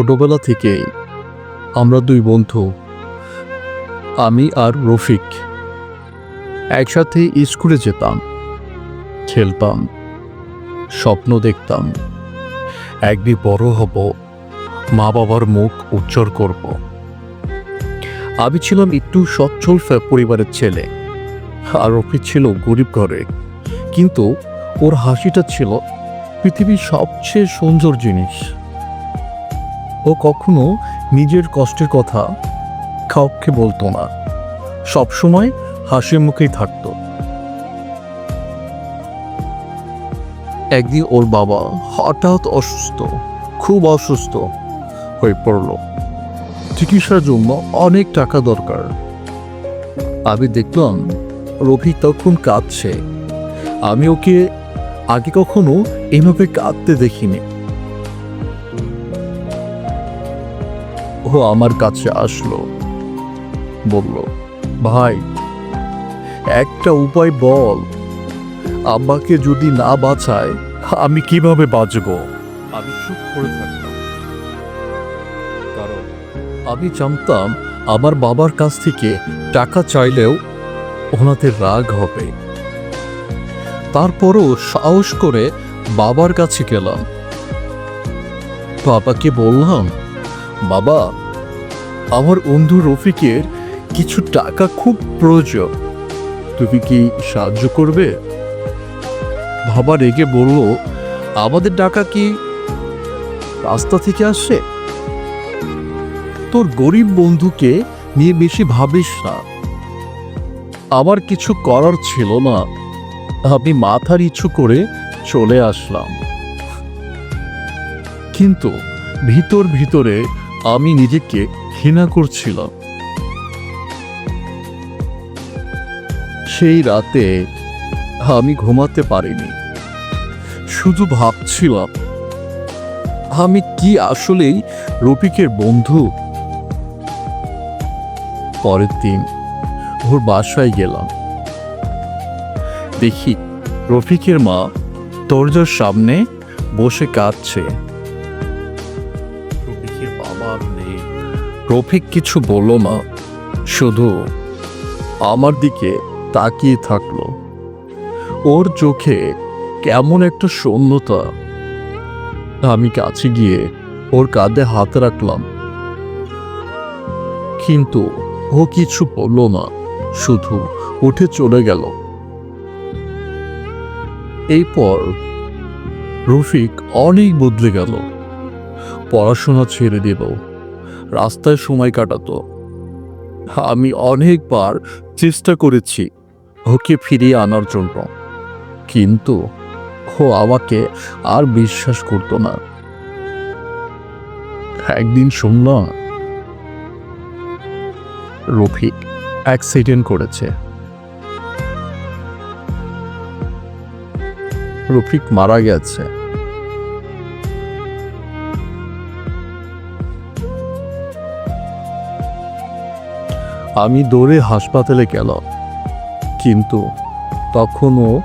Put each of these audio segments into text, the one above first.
ছোটবেলা থেকেই আমরা দুই বন্ধু, আমি আর রফিক, একসাথে স্কুলে যেতাম, খেলতাম, স্বপ্ন দেখতাম, একদিন বড় হব মা বাবার মুখ উজ্জ্বল করব। আমি ছিলাম একটু সচ্ছল পরিবারের ছেলে, আর রফিক ছিল গরিব ঘরে, কিন্তু ওর হাসিটা ছিল পৃথিবীর সবচেয়ে সুন্দর জিনিস। ও কখনো নিজের কষ্টের কথা কাউকে বলতো না। সবসময় হাসি মুখেই থাকতো। একদিন ওর বাবা হঠাৎ অসুস্থ, খুব অসুস্থ হয়ে পড়ল। চিকিৎসার জন্য অনেক টাকা দরকার। আমি দেখলাম রফিক তখন কাঁদছে। আমি ওকে আগে কখনো এভাবে কাঁদতে দেখিনি। আমার কাছে আসলো। বলল, ভাই, একটা উপায় বল। আব্বাকে যদি না বাঁচায়, আমি কীভাবে বাঁচবো? আমি চুপ করে থাকতাম। কারণ আমি জানতাম আমার বাবার কাছ থেকে টাকা চাইলেও ওনাদের রাগ হবে। তারপরও সাহস করে বাবার কাছে গেলাম। বাবাকে বললাম বাবা, আমার বন্ধু রফিকের কিছু টাকা খুব প্রয়োজন। তুমি কি সাহায্য করবে? বাবা রেগে বলল, আমাদের টাকা কি রাস্তা থেকে আসে তোর গরিব বন্ধুকে নিয়ে বেশি ভাবিস না। আমার কিছু করার ছিল না। আমি মাথার ইচ্ছু করে চলে আসলাম। কিন্তু ভিতর ভিতরে আমি নিজেকে ঘৃণা করছিলাম। সেই রাতে আমি ঘুমাতে পারিনি। শুধু ভাবছিলাম, আমি কি আসলেই রফিকের বন্ধু? পরের দিন ওর বাসায় গেলাম। দেখি, রফিকের মা দরজার সামনে বসে কাঁদছে। রফিক কিছু বলল না। শুধু আমার দিকে তাকিয়ে থাকল। ওর চোখে কেমন একটা শূন্যতা। আমি কাছে গিয়ে ওর কাঁধে হাত রাখলাম। কিন্তু ও কিছু বলল না, শুধু উঠে চলে গেল। এরপর রফিক অনেক বদলে গেল। পড়াশোনা ছেড়ে দিল। রাস্তায় সময় কাটাতো। আমি অনেকবার চেষ্টা করেছি ওকে ফিরিয়ে আনার জন্য। কিন্তু ও আমাকে আর বিশ্বাস করতো না। একদিন শুনলাম রফিক অ্যাক্সিডেন্ট করেছে। রফিক মারা গেছে। আমি দৌড়ে হাসপাতালে গেলাম কিন্তু তখনও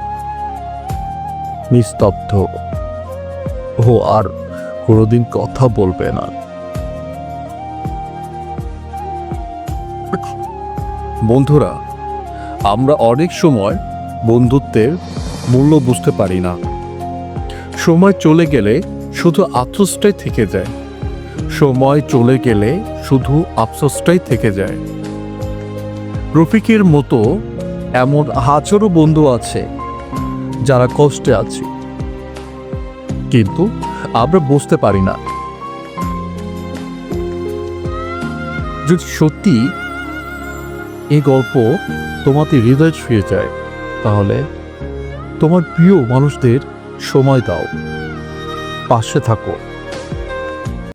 নিস্তব্ধ। ও আর কোনোদিন কথা বলবে না। বন্ধুরা, আমরা অনেক সময় বন্ধুত্বের মূল্য বুঝতে পারি না। সময় চলে গেলে শুধু আফসোসটাই থেকে যায়। সময় চলে গেলে শুধু আফসোসটাই থেকে যায়। রফিকের মতো এমন হাজারো বন্ধু আছে যারা কষ্টে আছে। কিন্তু আমরা বুঝতে পারি না। যদি সত্যি এই গল্প তোমাদের হৃদয় ছুঁয়ে যায়, তাহলে তোমার প্রিয় মানুষদের সময় দাও। পাশে থাকো।